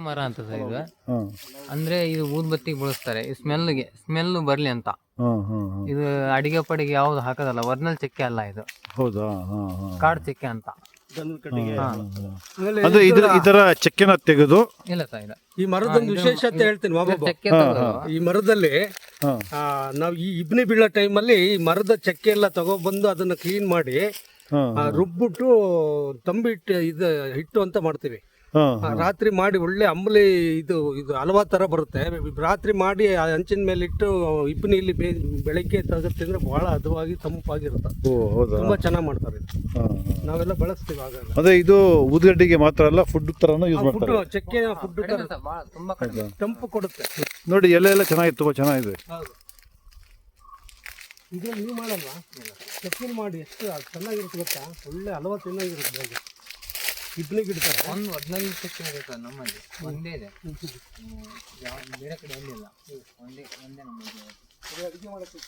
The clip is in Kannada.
ಮರ ಅಂತ ಸರ್ ಇದು. ಹಾಂ. ಅಂದ್ರೆ ಇದು ಊದ್ಬತ್ತಿಗೆ ಬಳಸ್ತಾರೆ. ಈ ಸ್ಮೆಲ್ಗೆ ಸ್ಮೆಲ್ ಬರ್ಲಿ ಅಂತ. ಹಾಂ ಹಾಂ ಹಾಂ. ಇದು ಅಡಿಗೆ ಪಡಿಗೆ ಯಾವ್ದು ಹಾಕೋದಲ್ಲ ಒರಿಜಿನಲ್ ಚಕ್ಕೆ ಅಲ್ಲ ಇದು. ಹೌದಾ? ಹಾಂ ಹಾಂ. ಕಾಡು ಚಕ್ಕೆ ಅಂತ. ಹಾ. ಅಂದ್ರೆ ಇದ್ರ ಈ ತರ ಚಕ್ಕೆನ ತೆಗೆದು ಇಲ್ಲ ಸರ್ ಇದು ಈ ಮರದೊಂದು ವಿಶೇಷತೆ ಹೇಳ್ತೀನಿ ಬಾಬಾ ಚಕ್ಕೆ ಈ ಮರದಲ್ಲಿ ಹಾ. ಆ, ನಾವು ಈ ಇಬ್ನಿ ಬೀಳೋ ಟೈಮಲ್ಲಿ ಈ ಮರದ ಚಕ್ಕೆ ಎಲ್ಲ ತಗೊಬಂದು ಅದನ್ನ ಕ್ಲೀನ್ ಮಾಡಿ ಹಾಂ ಆ, ರುಬ್ಬಿಟ್ಟು ತಂಬಿಟ್ಟು ಇದು ಹಿಟ್ಟು ಅಂತ ಮಾಡ್ತೀವಿ. ರಾತ್ರಿ ಮಾಡಿ ಒಳ್ಳೆ ಅಂಬಲಿ ಇದು ಇದು ಹಲವಾ ತರ ಬರುತ್ತೆ. ರಾತ್ರಿ ಮಾಡಿ ಆ ಹಂಚಿನ ಮೇಲೆ ಇಟ್ಟು ಇಬ್ಬನಿಲಿ ಬೇ ಬೆಳಗ್ಗೆ ತೆಗೆದು ತಿಂದ್ರೆ ಬಹಳ ಹದವಾಗಿ ತಂಪಾಗಿರುತ್ತೆ. ತುಂಬಾ ಚೆನ್ನಾಗಿ ಮಾಡ್ತಾರೆ ಇದು. ನಾವೆಲ್ಲ ಬಳಸ್ತೀವಿ ಆಗ ಅದೇ ಇದು ಊದ್ಗಡ್ಡಿಗೆ ಮಾತ್ರ ಅಲ್ಲ ಫುಡ್ ತರನು ಯೂಸ್ ಮಾಡ್ತಾರೆ. ಚಕ್ಕೆ ಫುಡ್ ತುಂಬಾ ತಂಪು ಕೊಡುತ್ತೆ. ನೋಡಿ ಎಲೆ ಎಲ್ಲ ಚೆನ್ನಾಗಿ ತುಂಬಾ ಚೆನ್ನಾಗಿದೆ. ಹೌದು. ಇದ್ರಲ್ಲಿ ನೀವು ಮಾಡಲ್ವಾ? ಚಟ್ನಿ ಮಾಡಿ ಎಷ್ಟು ಚೆನ್ನಾಗಿರುತ್ತೆ ಗೊತ್ತಾ? ಒಳ್ಳೆ ಹಲವ ಚೆನ್ನಾಗಿರುತ್ತೆ ಅದು ಬಿಡ್ತಾರೆ. ಒಂದು ಹದಿನೈದು ಸೆಕ್ಷನ್ ಇದೆ ನಮ್ಮಲ್ಲಿ? ಒಂದೇ ಇದೆ. ಯಾವ ಬೇರೆ ಕಡೆ ಎಲ್ಲಿಲ್ಲ ಒಂದೇ ಒಂದೇ ನಮ್ಮಲ್ಲಿ. ಅಡುಗೆ ಮಾಡೋಕ್ಕೆ